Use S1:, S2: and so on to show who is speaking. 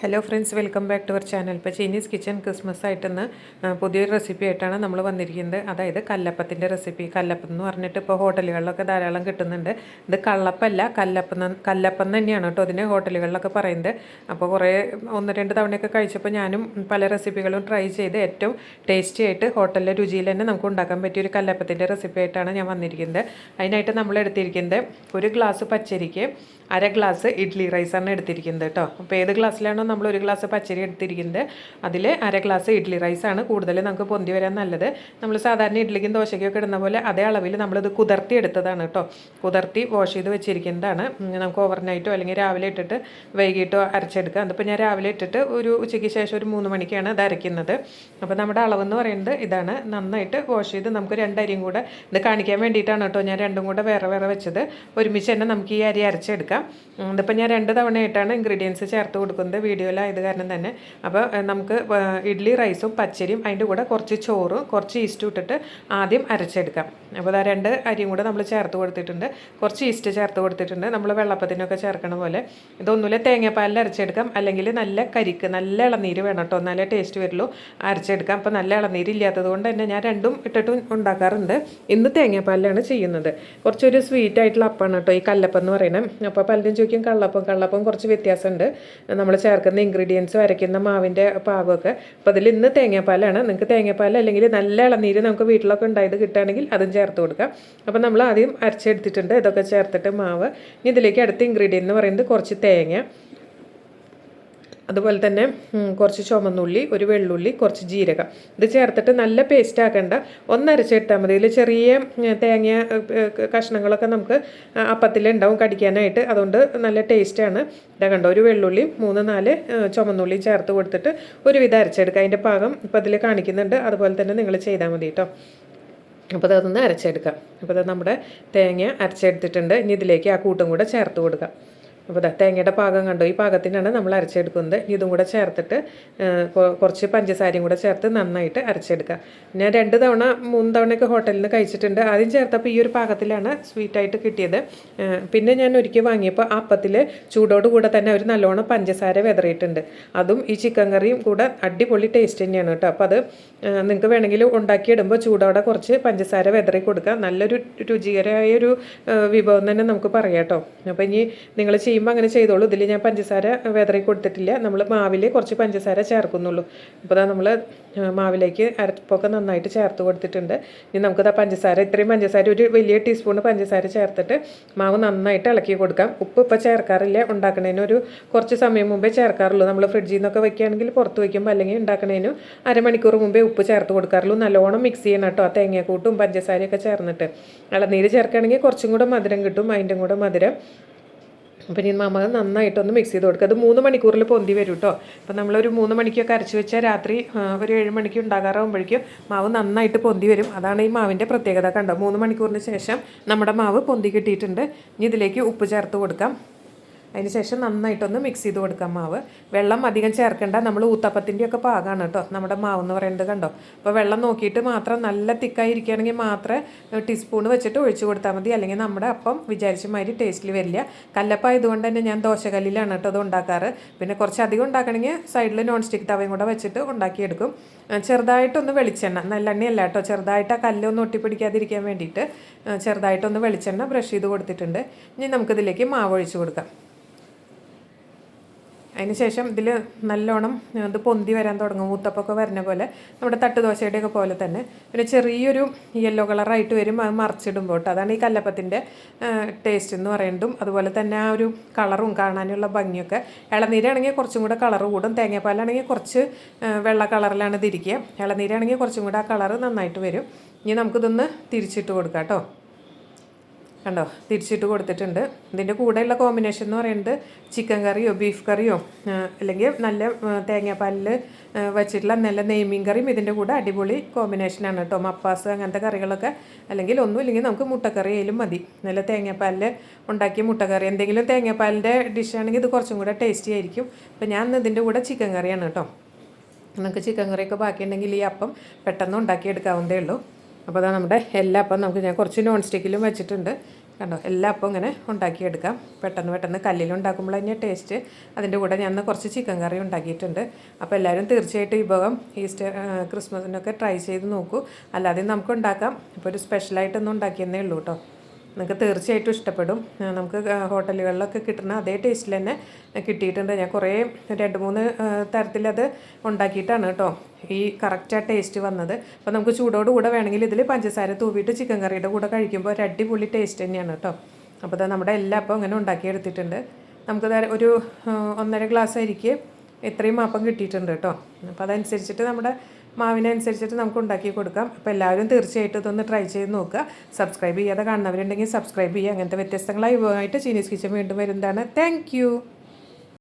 S1: Hello friends welcome back to our channel ഇപ്പോൾ Chinese kitchen Christmas ആയിട്ടെന്ന് പുതിയൊരു recipe ആയിട്ടാണ് നമ്മൾ വന്നിരിക്കുന്നത്. അതായത് കല്ലപ്പത്തിന്റെ റെസിപ്പി കല്ലപ്പം എന്ന് പറഞ്ഞിട്ട് ഇപ്പോൾ ഹോട്ടലുകളിലൊക്കെ ധാരാളം കിട്ടുന്നുണ്ട്. ഇത് കള്ളപ്പല്ല കല്ലപ്പം കല്ലപ്പം തന്നെയാണ് കേട്ടോ അതിന് ഹോട്ടലുകളിലൊക്കെ പറയുന്നത്. അപ്പോൾ കുറേ ഒന്ന് രണ്ട് തവണയൊക്കെ കഴിച്ചപ്പോൾ ഞാനും പല റെസിപ്പികളും ട്രൈ ചെയ്ത് ഏറ്റവും ടേസ്റ്റി ആയിട്ട് ഹോട്ടലിലെ രുചിയിൽ തന്നെ നമുക്ക് ഉണ്ടാക്കാൻ പറ്റിയ ഒരു കല്ലപ്പത്തിന്റെ റെസിപ്പി ആയിട്ടാണ് ഞാൻ വന്നിരിക്കുന്നത്. അതിനായിട്ട് നമ്മൾ എടുത്തിരിക്കുന്നത് ഒരു ഗ്ലാസ് പച്ചരിക്ക് അര ഗ്ലാസ് ഇഡ്ലി റൈസാണ് എടുത്തിരിക്കുന്നത് കേട്ടോ. അപ്പോൾ ഏത് ഗ്ലാസ്സിലാണോ നമ്മൾ ഒരു ഗ്ലാസ് പച്ചരി എടുത്തിരിക്കുന്നത്. അതിൽ അര ഗ്ലാസ് ഇഡ്ഡലി റൈസാണ് കൂടുതൽ നമുക്ക് പൊന്തി വരാൻ നല്ലത്. നമ്മൾ സാധാരണ ഇഡ്ഡലിക്കും ദോശയ്ക്കും ഒക്കെ ഇടുന്ന പോലെ അതേ അളവിൽ നമ്മളിത് കുതിർത്തി എടുത്തതാണ് കേട്ടോ. കുതിർത്തി വാഷ് ചെയ്ത് വെച്ചിരിക്കുന്നതാണ്. നമുക്ക് ഓവർനൈറ്റോ അല്ലെങ്കിൽ രാവിലെ ഇട്ടിട്ട് വൈകിട്ടോ അരച്ചെടുക്കുക. അതിപ്പോൾ ഞാൻ രാവിലെ ഇട്ടിട്ട് ഒരു ഉച്ചയ്ക്ക് ശേഷം ഒരു മൂന്ന് മണിക്കാണ് ഇത് അരയ്ക്കുന്നത്. അപ്പോൾ നമ്മുടെ അളവെന്ന് പറയുന്നത് ഇതാണ്. നന്നായിട്ട് വാഷ് ചെയ്ത് നമുക്ക് രണ്ടരിയും കൂടെ ഇത് കാണിക്കാൻ വേണ്ടിയിട്ടാണ് കേട്ടോ ഞാൻ രണ്ടും കൂടെ വേറെ വേറെ വെച്ചത്. ഒരുമിച്ച് തന്നെ നമുക്ക് ഈ അരി അരച്ചെടുക്കാം. ഇതിപ്പോൾ ഞാൻ രണ്ട് തവണയായിട്ടാണ് ഇൻഗ്രീഡിയൻസ് ചേർത്ത് കൊടുക്കുന്നത്. വീഡിയോയിലായത് കാരണം തന്നെ. അപ്പോൾ നമുക്ക് ഇഡ്ഡലി റൈസും പച്ചരിയും അതിന്റെ കൂടെ കുറച്ച് ചോറും കുറച്ച് ഈസ്റ്റ് ഇട്ടിട്ട് ആദ്യം അരച്ചെടുക്കാം. അപ്പോൾ അത് രണ്ട് അരിയും കൂടെ നമ്മൾ ചേർത്ത് കൊടുത്തിട്ടുണ്ട്. കുറച്ച് ഈസ്റ്റ് ചേർത്ത് കൊടുത്തിട്ടുണ്ട്. നമ്മൾ വെള്ളപ്പത്തിനൊക്കെ ചേർക്കണ പോലെ. ഇതൊന്നുമില്ല തേങ്ങാപ്പാലിൽ അരച്ചെടുക്കാം. അല്ലെങ്കിൽ നല്ല കരിക്ക് നല്ല ഇളനീര് വേണം കേട്ടോ. നല്ല ടേസ്റ്റ് വരുള്ളൂ. അരച്ചെടുക്കാം. അപ്പോൾ നല്ല ഇളനീര് ഇല്ലാത്തത് കൊണ്ട് തന്നെ ഞാൻ രണ്ടും ഇട്ടിട്ടും ഉണ്ടാക്കാറുണ്ട്. ഇന്ന് തേങ്ങാപ്പാലിലാണ് ചെയ്യുന്നത്. കുറച്ചൊരു സ്വീറ്റ് ആയിട്ടുള്ള അപ്പമാണ് കേട്ടോ ഈ കല്ലപ്പം എന്ന് പറയുന്നത്. അപ്പോൾ പലരും ചോദിക്കും കള്ളപ്പം കള്ളപ്പം കുറച്ച് വ്യത്യാസമുണ്ട്. നമ്മൾ ചേർക്കുന്ന ഇൻഗ്രീഡിയൻസ് അരയ്ക്കുന്ന മാവിന്റെ പാകമൊക്കെ. അപ്പോൾ അതിൽ ഇന്ന് തേങ്ങാപ്പാലാണ്. നിങ്ങൾക്ക് തേങ്ങാപ്പാൽ അല്ലെങ്കിൽ നല്ല ഇളനീര് നമുക്ക് വീട്ടിലൊക്കെ ഉണ്ടായത് കിട്ടുകയാണെങ്കിൽ അതും ചേർത്ത് കൊടുക്കാം. അപ്പോൾ നമ്മൾ ആദ്യം അരച്ചെടുത്തിട്ടുണ്ട്. ഇതൊക്കെ ചേർത്തിട്ട് മാവ്. ഇനി ഇതിലേക്ക് അടുത്ത ഇൻഗ്രീഡിയന്റ് എന്ന് പറയുന്നത് കുറച്ച് തേങ്ങ. അതുപോലെ തന്നെ കുറച്ച് ചുമന്നുള്ളി ഒരു വെള്ളുള്ളി കുറച്ച് ജീരകം. ഇത് ചേർത്തിട്ട് നല്ല പേസ്റ്റ് ആക്കേണ്ട. ഒന്നരച്ചെടുത്താൽ മതി. ഇതിൽ ചെറിയ തേങ്ങ കഷ്ണങ്ങളൊക്കെ നമുക്ക് അപ്പത്തിലുണ്ടാവും കടിക്കാനായിട്ട്. അതുകൊണ്ട് നല്ല ടേസ്റ്റാണ് ഇതാ കണ്ടോ ഒരു വെള്ളുള്ളി മൂന്ന് നാല് ചുമന്നുള്ളി ചേർത്ത് കൊടുത്തിട്ട് ഒരുവിധം അരച്ചെടുക്കുക അതിന്റെ പാകം ഇപ്പോൾ അതിൽ കാണിക്കുന്നുണ്ട്. അതുപോലെ തന്നെ നിങ്ങൾ ചെയ്താൽ മതി കേട്ടോ അപ്പോൾ അതൊന്ന് അരച്ചെടുക്കാം. അപ്പോൾ നമ്മുടെ തേങ്ങ അരച്ചെടുത്തിട്ടുണ്ട്. ഇനി ഇതിലേക്ക് ആ കൂട്ടും കൂടെ ചേർത്ത് കൊടുക്കാം. അപ്പോൾ ദാ തേങ്ങയുടെ പാകം കണ്ടു? ഈ പാകത്തിനാണ് നമ്മൾ അരച്ചെടുക്കുന്നത്. ഇതും കൂടെ ചേർത്തിട്ട് കുറച്ച് പഞ്ചസാരയും കൂടെ ചേർത്ത് നന്നായിട്ട് അരച്ചെടുക്കുക. ഞാൻ രണ്ട് തവണ മൂന്ന് തവണയൊക്കെ ഹോട്ടലിൽ നിന്ന് കഴിച്ചിട്ടുണ്ട്. ആദ്യം ചേർത്തപ്പോൾ ഈ ഒരു പാകത്തിലാണ് സ്വീറ്റായിട്ട് കിട്ടിയത്. പിന്നെ ഞാൻ ഒരിക്കൽ വാങ്ങിയപ്പോൾ അപ്പത്തിൽ ചൂടോട് കൂടെ തന്നെ അവർ നല്ലോണം പഞ്ചസാര വിതറിയിട്ടുണ്ട്. അതും ഈ ചിക്കൻ കറിയും കൂടെ അടിപൊളി ടേസ്റ്റ് തന്നെയാണ് കേട്ടോ. അപ്പോൾ അത് നിങ്ങൾക്ക് വേണമെങ്കിൽ ഉണ്ടാക്കിയിടുമ്പോൾ ചൂടോടെ കുറച്ച് പഞ്ചസാര വിതറി കൊടുക്കുക. നല്ലൊരു രുചികരമായ ഒരു വിഭവം തന്നെ നമുക്ക് പറയാം കേട്ടോ. അപ്പോൾ ഇനി നിങ്ങൾ ചെയ്യുമ്പോൾ അങ്ങനെ ചെയ്തോളൂ. ഇതിൽ ഞാൻ പഞ്ചസാര വിതറി കൊടുത്തിട്ടില്ല. നമ്മൾ മാവിൽ കുറച്ച് പഞ്ചസാര ചേർക്കുന്നുള്ളൂ. അപ്പോൾ നമ്മൾ മാവിലേക്ക് അരപ്പൊക്കെ നന്നായിട്ട് ചേർത്ത് കൊടുത്തിട്ടുണ്ട്. ഇനി നമുക്ക് ആ പഞ്ചസാര ഇത്രയും പഞ്ചസാര ഒരു വലിയ ടീസ്പൂൺ പഞ്ചസാര ചേർത്തിട്ട് മാവ് നന്നായിട്ട് ഇളക്കി കൊടുക്കാം. ഉപ്പ് ഇപ്പോൾ ചേർക്കാറില്ല. ഉണ്ടാക്കുന്നതിന് ഒരു കുറച്ച് സമയം മുമ്പേ ചേർക്കാറുള്ളൂ. നമ്മൾ ഫ്രിഡ്ജിൽ നിന്നൊക്കെ വെക്കുകയാണെങ്കിൽ പുറത്ത് വയ്ക്കുമ്പോൾ അല്ലെങ്കിൽ ഉണ്ടാക്കുന്നതിന് അരമണിക്കൂർ മുമ്പേ ഉപ്പ് ചേർത്ത് കൊടുക്കാറുള്ളൂ. നല്ലോണം മിക്സ് ചെയ്യണം കേട്ടോ. ആ കൂട്ടും പഞ്ചസാരയൊക്കെ ചേർന്നിട്ട്. ഇളനീര് ചേർക്കുകയാണെങ്കിൽ കുറച്ചും കൂടെ മധുരം കിട്ടും. അതിന്റെ കൂടെ മധുരം. അപ്പം ഇനി നമ്മൾ നന്നായിട്ടൊന്ന് മിക്സ് ചെയ്ത് കൊടുക്കുക അത് മൂന്ന് മണിക്കൂറിൽ പൊന്തി വരും കേട്ടോ അപ്പം നമ്മളൊരു മൂന്ന് മണിക്കൊക്കെ അരച്ച് വെച്ചാൽ രാത്രി ഒരു ഏഴ് മണിക്ക് ഉണ്ടാകാറാകുമ്പോഴേക്കും മാവ് നന്നായിട്ട് പൊന്തി വരും. അതാണ് ഈ മാവിന്റെ പ്രത്യേകത കണ്ടോ? മൂന്ന് മണിക്കൂറിന് ശേഷം നമ്മുടെ മാവ് പൊന്തി കിട്ടിയിട്ടുണ്ട്. ഇനി ഇതിലേക്ക് ഉപ്പ് ചേർത്ത് കൊടുക്കാം. അതിന് ശേഷം നന്നായിട്ടൊന്ന് മിക്സ് ചെയ്ത് കൊടുക്കാം മാവ്. വെള്ളം അധികം ചേർക്കേണ്ട. നമ്മൾ ഊത്തപ്പത്തിന്റെയൊക്കെ പാകമാണ് കേട്ടോ. നമ്മുടെ മാവ് എന്ന് പറയുന്നത് കണ്ടോ? അപ്പോൾ വെള്ളം നോക്കിയിട്ട് മാത്രം നല്ല തിക്കായിരിക്കുകയാണെങ്കിൽ മാത്രം ടീസ്പൂൺ വെച്ചിട്ട് ഒഴിച്ചു കൊടുത്താൽ മതി. അല്ലെങ്കിൽ നമ്മുടെ അപ്പം വിചാരിച്ച മാതിരി ടേസ്റ്റിൽ വരില്ല. കല്ലപ്പായതുകൊണ്ട് തന്നെ ഞാൻ ദോശക്കല്ലിലാണ് കേട്ടോ അത് ഉണ്ടാക്കാറ്. പിന്നെ കുറച്ച് അധികം ഉണ്ടാക്കണമെങ്കിൽ സൈഡിൽ നോൺ സ്റ്റിക്ക് തവയും കൂടെ വെച്ചിട്ട് ഉണ്ടാക്കിയെടുക്കും. ചെറുതായിട്ടൊന്ന് വെളിച്ചെണ്ണ. നല്ലെണ്ണയല്ല കേട്ടോ. ചെറുതായിട്ട് ആ കല്ലൊന്നും ഒട്ടിപ്പിടിക്കാതിരിക്കാൻ വേണ്ടിയിട്ട് ചെറുതായിട്ടൊന്ന് വെളിച്ചെണ്ണ ബ്രഷ് ചെയ്ത് കൊടുത്തിട്ടുണ്ട്. ഇനി നമുക്കിതിലേക്ക് മാവ് ഒഴിച്ച് കൊടുക്കാം. അതിന് ശേഷം ഇതിൽ നല്ലോണം ഇത് പൊന്തി വരാൻ തുടങ്ങും ഊത്തപ്പൊക്കെ വരുന്ന പോലെ. നമ്മുടെ തട്ട് ദോശയുടെയൊക്കെ പോലെ തന്നെ. പിന്നെ ചെറിയൊരു യെല്ലോ കളറായിട്ട് വരും അത് മറിച്ചിടുമ്പോൾ കേട്ടോ അതാണ് ഈ കല്ലപ്പത്തിന്റെ ടേസ്റ്റ് എന്ന് പറയുന്നതും. അതുപോലെ തന്നെ ആ ഒരു കളറും കാണാനുള്ള ഭംഗിയൊക്കെ. ഇളനീരാണെങ്കിൽ കുറച്ചും കൂടെ കളർ കൂടും. തേങ്ങാപ്പാലാണെങ്കിൽ കുറച്ച് വെള്ള കളറിലാണ് ഇതിരിക്കുക. ഇളനീരാണെങ്കിൽ കുറച്ചും കൂടെ ആ കളറ് നന്നായിട്ട് വരും. ഇനി നമുക്കിതൊന്ന് തിരിച്ചിട്ട് കൊടുക്കാം കേട്ടോ കണ്ടോ? തിരിച്ചിട്ട് കൊടുത്തിട്ടുണ്ട്. ഇതിന്റെ കൂടെയുള്ള കോമ്പിനേഷൻ എന്ന് പറയുന്നത് ചിക്കൻ കറിയോ ബീഫ് കറിയോ അല്ലെങ്കിൽ നല്ല തേങ്ങാപ്പാലിൽ വെച്ചിട്ടുള്ള നല്ല നെയ്മീൻ കറിയും ഇതിന്റെ കൂടെ അടിപൊളി കോമ്പിനേഷനാണ് കേട്ടോ. മപ്പാസ് അങ്ങനത്തെ കറികളൊക്കെ. അല്ലെങ്കിൽ ഒന്നും ഇല്ലെങ്കിൽ നമുക്ക് മുട്ടക്കറി ആയാലും മതി. നല്ല തേങ്ങാപ്പാലിൽ ഉണ്ടാക്കിയ മുട്ടക്കറി. എന്തെങ്കിലും തേങ്ങാപ്പാലിന്റെ ഡിഷാണെങ്കിൽ ഇത് കുറച്ചും കൂടെ ടേസ്റ്റി ആയിരിക്കും. അപ്പോൾ ഞാൻ ഇതിന്റെ കൂടെ ചിക്കൻ കറിയാണ് കേട്ടോ. നമുക്ക് ചിക്കൻ കറിയൊക്കെ ബാക്കിയുണ്ടെങ്കിൽ ഈ അപ്പം പെട്ടെന്ന് ഉണ്ടാക്കിയെടുക്കാവുന്നതേ ഉള്ളൂ. അപ്പോൾ അതാ നമ്മുടെ എല്ലാ അപ്പം നമുക്ക് ഞാൻ കുറച്ച് നോൺ സ്റ്റിക്കിലും വെച്ചിട്ടുണ്ട്. കണ്ടോ? എല്ലാ അപ്പം ഇങ്ങനെ ഉണ്ടാക്കിയെടുക്കാം. പെട്ടെന്ന് പെട്ടെന്ന് കല്ലിലുണ്ടാക്കുമ്പോൾ തന്നെ ടേസ്റ്റ് അതിന്റെ കൂടെ ഞാൻ കുറച്ച് ചിക്കൻ കറി ഉണ്ടാക്കിയിട്ടുണ്ട്. അപ്പോൾ എല്ലാവരും തീർച്ചയായിട്ടും ഈ വിഭവം ഈസ്റ്റർ ക്രിസ്മസിനൊക്കെ ട്രൈ ചെയ്ത് നോക്കൂ. അല്ലാതെ നമുക്ക് ഉണ്ടാക്കാം. ഇപ്പോൾ ഒരു സ്പെഷ്യലായിട്ടൊന്നും ഉണ്ടാക്കിയെന്നേ ഉള്ളൂ കേട്ടോ. നിങ്ങൾക്ക് തീർച്ചയായിട്ടും ഇഷ്ടപ്പെടും. നമുക്ക് ഹോട്ടലുകളിലൊക്കെ കിട്ടുന്ന അതേ ടേസ്റ്റിൽ തന്നെ കിട്ടിയിട്ടുണ്ട്. ഞാൻ കുറേ രണ്ട് മൂന്ന് തരത്തിലത് ഉണ്ടാക്കിയിട്ടാണ് കേട്ടോ ഈ കറക്റ്റ് ടേസ്റ്റ് വന്നത്. അപ്പോൾ നമുക്ക് ചൂടോട് കൂടെ വേണമെങ്കിൽ ഇതിൽ പഞ്ചസാര തൂവിയിട്ട് ചിക്കൻ കറിയുടെ കൂടെ കഴിക്കുമ്പോൾ ഒരു അടിപൊളി ടേസ്റ്റ് തന്നെയാണ് കേട്ടോ അപ്പോൾ അത് നമ്മുടെ എല്ലാ അപ്പം അങ്ങനെ ഉണ്ടാക്കിയെടുത്തിട്ടുണ്ട്. നമുക്ക് ഒരു ഒന്നര ഗ്ലാസ് അരിക്ക് ഇത്രയും അപ്പം കിട്ടിയിട്ടുണ്ട് കേട്ടോ അപ്പോൾ അതനുസരിച്ചിട്ട് നമ്മുടെ മാവിനനുസരിച്ചിട്ട് നമുക്ക് ഉണ്ടാക്കി കൊടുക്കാം. അപ്പോൾ എല്ലാവരും തീർച്ചയായിട്ടും ഇതൊന്ന് ട്രൈ ചെയ്ത് നോക്കുക. സബ്സ്ക്രൈബ് ചെയ്യാതെ കാണുന്നവരുണ്ടെങ്കിൽ സബ്സ്ക്രൈബ് ചെയ്യുക. അങ്ങനത്തെ വ്യത്യസ്തങ്ങളായി വിഭവമായിട്ട് ചീനീസ് കിച്ചൻ വീണ്ടും വരുന്നതാണ്. താങ്ക്